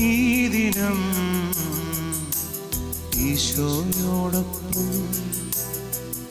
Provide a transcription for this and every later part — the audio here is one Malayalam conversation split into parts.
ഈ ദിനം ഈശോയോടൊപ്പം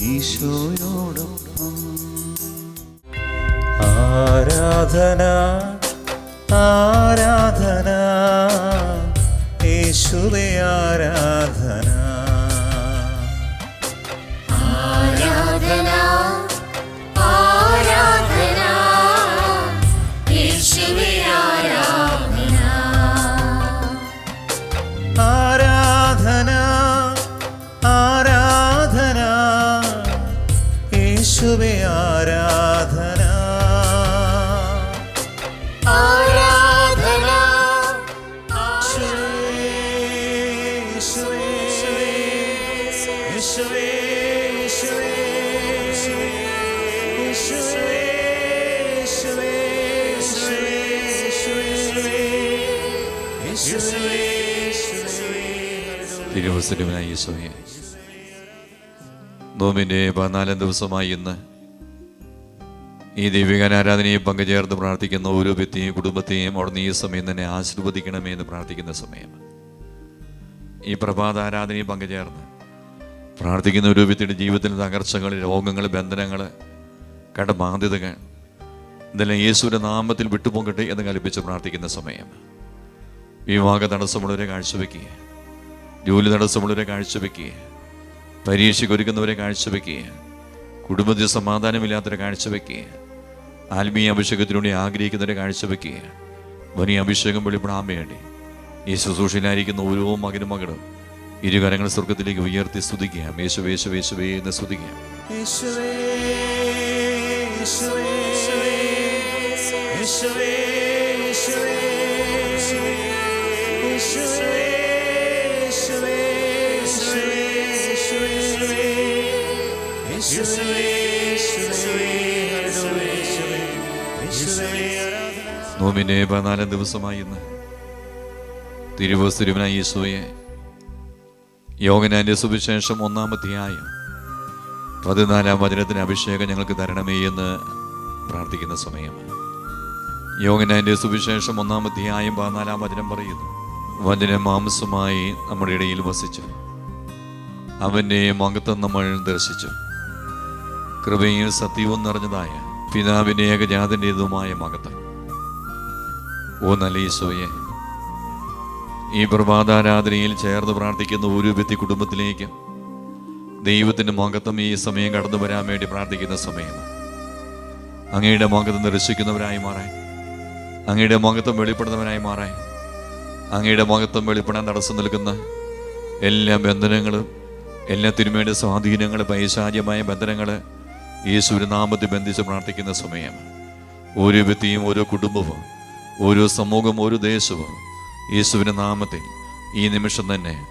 ഈശോയോടൊപ്പം. ആരാധന ആരാധന യേശുവേ. തിരുവസരവനായ നോമിന്റെ പതിനാലാം ദിവസമായി ഇന്ന് ഈ ദൈവികാരാധനയെ പങ്കുചേർന്ന് പ്രാർത്ഥിക്കുന്ന ഓരോ വ്യക്തിയും കുടുംബത്തെയും അവിടുന്ന് ഈ സമയം തന്നെ ആശീർവദിക്കണമേ എന്ന് പ്രാർത്ഥിക്കുന്ന സമയം. ഈ പ്രഭാത ആരാധനയെ പങ്കുചേർന്ന് പ്രാർത്ഥിക്കുന്ന ഒരു വ്യക്തിയുടെ ജീവിതത്തിൽ തകർച്ചകൾ രോഗങ്ങൾ ബന്ധനങ്ങൾ കടബാധ്യതകൾ ഇതെല്ലാം യേശുവിന്റെ നാമത്തിൽ വിട്ടുപോകട്ടെ എന്ന് കൽപ്പിച്ച് പ്രാർത്ഥിക്കുന്ന സമയം. വിവാഹ തടസ്സമുള്ളവരെ കാഴ്ചവെക്കുക ജോലി തടസ്സമുള്ളവരെ കാഴ്ചവെക്കുക. പരീക്ഷയ്ക്ക് ഒരുക്കുന്നവരെ കാഴ്ചവെക്കുക. കുടുംബത്തിൽ സമാധാനമില്ലാത്തവരെ കാഴ്ചവെക്കുക. ആത്മീയ അഭിഷേകത്തിലൂടെ ആഗ്രഹിക്കുന്നവരെ കാഴ്ചവെക്കുക. വലിയ അഭിഷേകം വെളിപ്പെടാൻ വേണ്ടി ഈ ശുശ്രൂഷയിലായിരിക്കുന്ന ഓരോ മകനും മകളും ഇരുകരങ്ങൾ സ്വർഗത്തിലേക്ക് ഉയർത്തി സ്തുതിക്കുക. യേശുവേ യേശുവേ യേശുവേ എന്ന് യേശുവേ, യേശുവേ, യേശുവേ, യേശുവേ, യേശുവേ, നോമിന്റെ പതിനാലാം ദിവസമായി ഇന്ന് തിരുവസ്തുരുവന യേശുവയെ യോഗനാന്റെ സുവിശേഷം ഒന്നാമധ്യായം പതിനാലാം വചനത്തിന് അഭിഷേകം ഞങ്ങൾക്ക് തരണമേ എന്ന് പ്രാർത്ഥിക്കുന്ന സമയമാണ് യോഗനാന്റെ സുവിശേഷം ഒന്നാമധ്യായം പതിനാലാം വചനം പറയുന്നു. വചന മാംസമായി നമ്മുടെ ഇടയിൽ വസിച്ചു. അവന്റെ മകത്വം നമ്മൾ ദർശിച്ചു. കൃപയും സത്യവും നിറഞ്ഞതായ പിതാവിന്റെ ഏകജാതന്റെതുമായ മകത്വം ഓ നല്ല ഈശോയെ. ഈ പ്രഭാതാരാധനയിൽ ചേർന്ന് പ്രാർത്ഥിക്കുന്ന ഒരു വ്യക്തി കുടുംബത്തിലേക്ക് ദൈവത്തിന്റെ മകത്വം ഈ സമയം കടന്നു വരാൻ വേണ്ടി പ്രാർത്ഥിക്കുന്ന സമയം. അങ്ങയുടെ മകത്വം ദർശിക്കുന്നവരായി മാറാൻ അങ്ങയുടെ മകത്വം വെളിപ്പെടുന്നവരായി മാറാൻ അങ്ങയുടെ മകത്വം വെളിപ്പെടാൻ തടസ്സം നിൽക്കുന്ന എല്ലാ ബന്ധനങ്ങളും എല്ലാ തിരുമയുടെ സ്വാധീനങ്ങൾ പൈശാചികമായ ബന്ധനങ്ങൾ ഈ നാമത്തിൽ ബന്ധിച്ച് പ്രാർത്ഥിക്കുന്ന സമയം. ഓരോ വ്യക്തിയും ഓരോ കുടുംബവും ഓരോ സമൂഹം ഒരു ദേശവും യേശുവിന്റെ നാമത്തിൽ ഈ നിമിഷം തന്നെ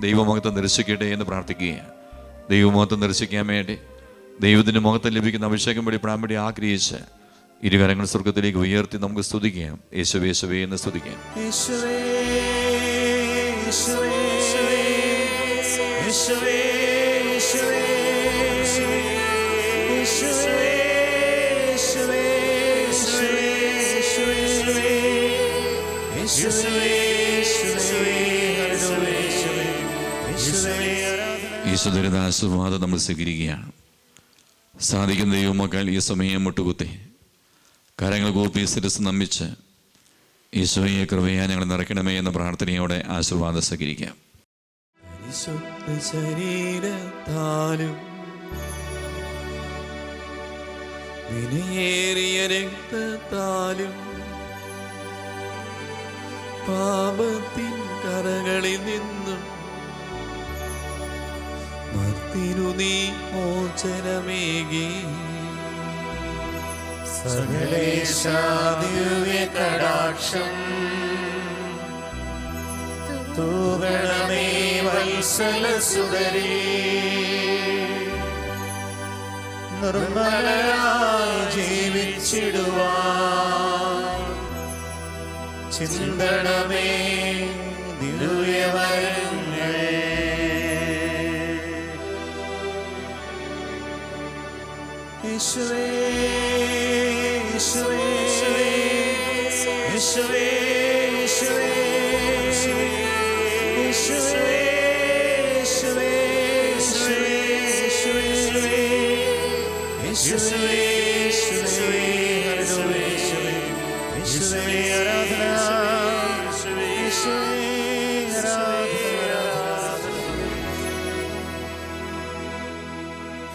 ദൈവമഹത്വം ദർശിക്കട്ടെ എന്ന് പ്രാർത്ഥിക്കുകയാണ്. ദൈവമഹത്വം ദർശിക്കാൻ വേണ്ടി ദൈവത്തിന്റെ മുഖത്ത് ലഭിക്കുന്ന അഭിഷേകം വഴി വേണ്ടി ആഗ്രഹിച്ച് ഇരുകരങ്ങൾ സ്വർഗത്തിലേക്ക് ഉയർത്തി നമുക്ക് സ്തുതിക്കാം. യേശുവേ യേശുവേ എന്ന് സ്തുതിക്കാം. ആരാധന. ആശീർവാദം നമ്മൾ സ്വീകരിക്കുകയാണ് സാധിക്കുന്ന ദൈവമക്കാൽ ഈ സമയം മുട്ടുകുത്തി കരങ്ങൾ കൂപ്പി സിരസ് നമ്മിച്ച് ഈശോയെ കൃപയാ ഞങ്ങൾ നിറയ്ക്കണമേ എന്ന പ്രാർത്ഥനയോടെ ആശീർവാദം സ്വീകരിക്കാം ശരീരത്താലും പാപത്തിൻ കരകളിൽ നിന്നും തിരുനീ മോചനമേകി. സകലേശാദിവ്യകടാക്ഷം. തൂകണമേ വത്സലസുതരേ. നിർമ്മലരായി ജീവിച്ചിടുവാൻ. ചിന്തണമേ ദിവ്യവരും യേശുവേ യേശുവേ യേശുവേ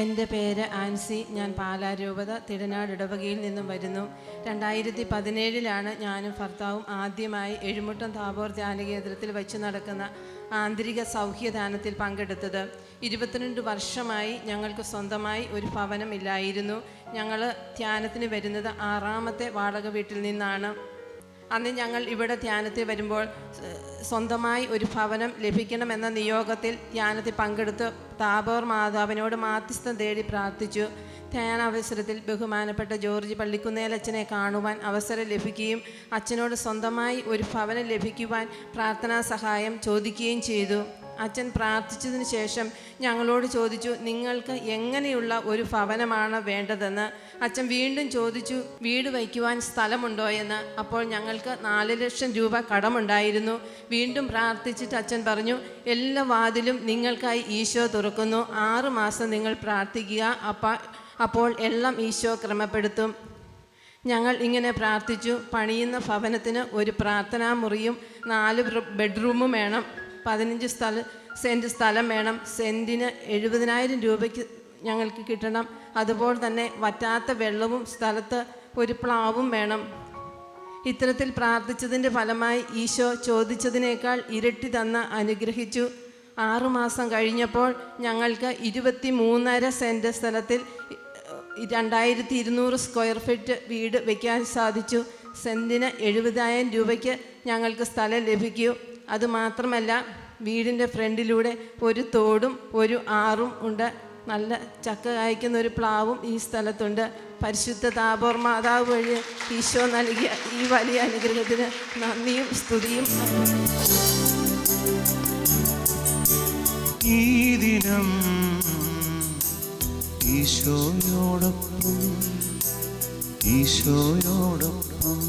എന്റെ പേര് ആൻസി. ഞാൻ പാലാരൂപത തിടനാട് ഇടവകയിൽ നിന്നും വരുന്നു. രണ്ടായിരത്തി പതിനേഴിലാണ് ഞാനും ഭർത്താവും ആദ്യമായി എഴുമുട്ടം താബോർ ധ്യാനകേന്ദ്രത്തിൽ വെച്ച് നടക്കുന്ന ആന്തരിക സൗഖ്യദാനത്തിൽ പങ്കെടുത്തത്. ഇരുപത്തിരണ്ട് വർഷമായി ഞങ്ങൾക്ക് സ്വന്തമായി ഒരു ഭവനമില്ലായിരുന്നു ഞങ്ങൾ ധ്യാനത്തിന് വരുന്നത് ആറാമത്തെ വാടക വീട്ടിൽ നിന്നാണ്. അന്ന് ഞങ്ങൾ ഇവിടെ ധ്യാനത്തിൽ വരുമ്പോൾ സ്വന്തമായി ഒരു ഭവനം ലഭിക്കണമെന്ന നിയോഗത്തിൽ ധ്യാനത്തിൽ പങ്കെടുത്ത് താബോർ മാതാവിനോട് മാധ്യസ്ഥം തേടി പ്രാർത്ഥിച്ചു. ധ്യാനാവസരത്തിൽ ബഹുമാനപ്പെട്ട ജോർജ് പള്ളിക്കുന്നേലച്ഛനെ കാണുവാൻ അവസരം ലഭിക്കുകയും അച്ഛനോട് സ്വന്തമായി ഒരു ഭവനം ലഭിക്കുവാൻ പ്രാർത്ഥനാ സഹായം ചോദിക്കുകയും ചെയ്തു. അച്ഛൻ പ്രാർത്ഥിച്ചതിന് ശേഷം ഞങ്ങളോട് ചോദിച്ചു നിങ്ങൾക്ക് എങ്ങനെയുള്ള ഒരു ഭവനമാണ് വേണ്ടതെന്ന്? അച്ഛൻ വീണ്ടും ചോദിച്ചു വീട് വയ്ക്കുവാൻ സ്ഥലമുണ്ടോ എന്ന്? അപ്പോൾ ഞങ്ങൾക്ക് നാല് ലക്ഷം രൂപ കടമുണ്ടായിരുന്നു. വീണ്ടും പ്രാർത്ഥിച്ചിട്ട് അച്ഛൻ പറഞ്ഞു എല്ലാ വാതിലും നിങ്ങൾക്കായി ഈശോ തുറക്കുന്നു. ആറ് മാസം നിങ്ങൾ പ്രാർത്ഥിക്കുക. അപ്പ അപ്പോൾ എല്ലാം ഈശോ ക്രമപ്പെടുത്തും. ഞങ്ങൾ ഇങ്ങനെ പ്രാർത്ഥിച്ചു. പണിയുന്ന ഭവനത്തിന് ഒരു പ്രാർത്ഥനാ മുറിയും നാല് ബെഡ്റൂമും വേണം. പതിനഞ്ച് സ്ഥല സെന്റ് സ്ഥലം വേണം. സെന്റിന് എഴുപതിനായിരം രൂപയ്ക്ക് ഞങ്ങൾക്ക് കിട്ടണം. അതുപോലെ തന്നെ വറ്റാത്ത വെള്ളവും സ്ഥലത്ത് ഒരു പ്ലാവും വേണം. ഇത്തരത്തിൽ പ്രാർത്ഥിച്ചതിന്റെ ഫലമായി ഈശോ ചോദിച്ചതിനേക്കാൾ ഇരട്ടി തന്ന് അനുഗ്രഹിച്ചു. ആറുമാസം കഴിഞ്ഞപ്പോൾ ഞങ്ങൾക്ക് ഇരുപത്തി മൂന്നര സെന്റ് സ്ഥലത്തിൽ രണ്ടായിരത്തി ഇരുന്നൂറ് സ്ക്വയർ ഫീറ്റ് വീട് വയ്ക്കാൻ സാധിച്ചു. സെന്റിന് എഴുപതിനായിരം രൂപയ്ക്ക് ഞങ്ങൾക്ക് സ്ഥലം ലഭിക്കൂ. അതുമാത്രമല്ല വീടിന്റെ ഫ്രണ്ടിലൂടെ ഒരു തോടും ഒരു ആറും ഉണ്ട്. നല്ല ചക്ക കായ്ക്കുന്ന ഒരു പ്ലാവും ഈ സ്ഥലത്തുണ്ട്. പരിശുദ്ധ താപോർ മാതാവ് വഴി ഈശോ നൽകിയ ഈ വലിയ അനുഗ്രഹത്തിന് നന്ദിയും സ്തുതിയും. ഈ ദിനം ഈശോയോടൊപ്പം ഈശോയോടൊപ്പം.